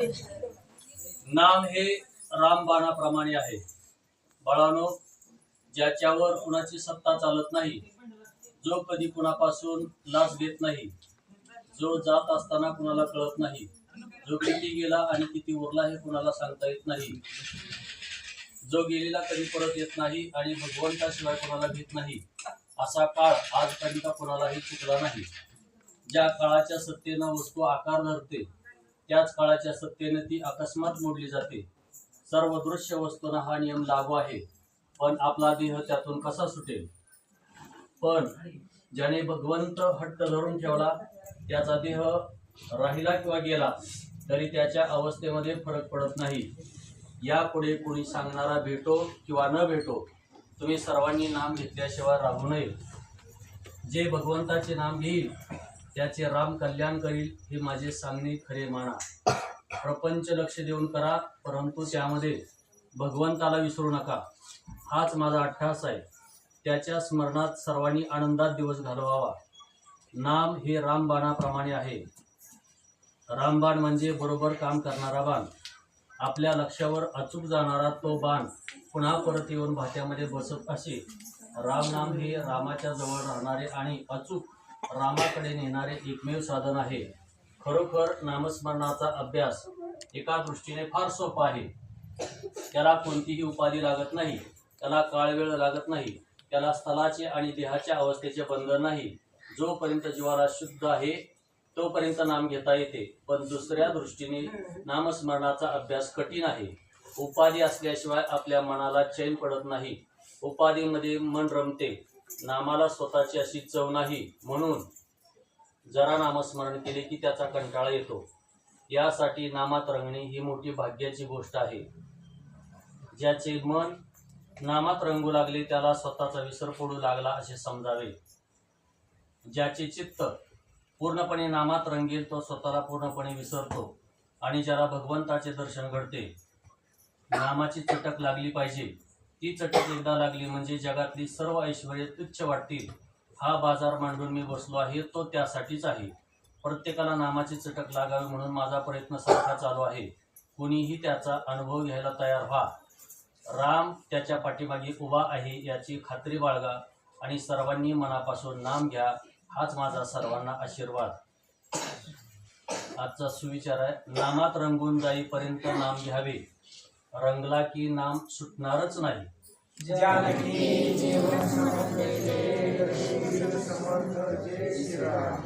नाम हे रामबाणाप्रमाणे आहे. बाळानो ज्याच्यावर कुणाची सत्ता चालत नाही जो कधी कुणापासून लाच घेत नाही जो जात असताना कुणाला कळत नाही जो किती गेला आणि किती उरला हे कुणाला सांगता येत नाही जो गेलेला कधी परत येत नाही आणि भगवंताशिवाय कुणाला घेत नाही असा काळ आजपर्यंत कोणालाही चुकला नाही. ज्या काळाच्या सत्तेनं वस्तू आकार धरते त्याच काळाच्या सत्तेने ती अकस्मात मोडली जाते. सर्व दृश्य वस्तूंना हा नियम लागू आहे. पण आपला देह त्यातून कसा सुटेल? पण ज्याने भगवंत हट्ट धरून ठेवला त्याचा देह राहिला किंवा गेला तरी त्याच्या अवस्थेमध्ये फरक पडत नाही. यापुढे कोणी सांगणारा भेटो किंवा न भेटो तुम्ही सर्वांनी नाम घेतल्याशिवाय राहू नये. जे भगवंताचे नाम घेईल त्याचे राम कल्याण करील हे माझे सांगणे खरे माना. प्रपंच लक्ष देऊन करा परंतु त्यामध्ये भगवंताला विसरू नका. हाच माझा अठ्ठास आहे. त्याच्या स्मरणात सर्वांनी आनंदात दिवस घालवावा. नाम हे रामबाणाप्रमाणे आहे. रामबाण म्हणजे बरोबर काम करणारा बाण. आपल्या लक्षावर अचूक जाणारा तो बाण पुन्हा परत येऊन भात्यामध्ये बसत असे. रामनाम हे रामाच्या जवळ राहणारे आणि अचूक रामाकडे नेणारे एकमेव साधन आहे. खरोखर नामस्मरणाचा अभ्यास एका दृष्टीने फार सोपा आहे. त्याला कोणतीही उपाधी लागत नाही त्याला काळ वेळ लागत नाही त्याला स्थलाचे आणि देहाच्या अवस्थेचे बंधन नाही. जोपर्यंत जीवाला शुद्ध आहे तोपर्यंत नाम घेता येते. पण दुसऱ्या दृष्टीने नामस्मरणाचा अभ्यास कठीण आहे. उपाधी असल्याशिवाय आपल्या मनाला चैन पडत नाही. उपाधीमध्ये मन रमते. नामाला स्वतःची अशी चव नाही म्हणून जरा नामस्मरण केले की त्याचा कंटाळा येतो. यासाठी नामात रंगणे ही मोठी भाग्याची गोष्ट आहे. ज्याचे मन नामात रंगू लागले त्याला स्वतःचा विसर पडू लागला असे समजावे. ज्याचे चित्त पूर्णपणे नामात रंगेल तो स्वतःला पूर्णपणे विसरतो आणि ज्याला भगवंताचे दर्शन घडते नामाची चटक लागली पाहिजे. ती चटक एकदा लागली म्हणजे जगातली सर्व ऐश्वर्य तुच्छ वाटतील. हा बाजार मांडून मी बसलो आहे तो त्यासाठीच आहे. प्रत्येकाला नामाची चटक लागावी म्हणून माझा प्रयत्न सारखा चालू आहे. कुणीही त्याचा अनुभव घ्यायला तयार व्हा. राम त्याच्या पाठीमागे उभा आहे याची खात्री बाळगा आणि सर्वांनी मनापासून नाम घ्या हाच माझा सर्वांना आशीर्वाद. आजचा सुविचार आहे नामात रंगून जाईपर्यंत नाम घ्यावे. रंगला की नाम सुटणारच नाही. जानकी जीवन समर्थ जय श्रीराम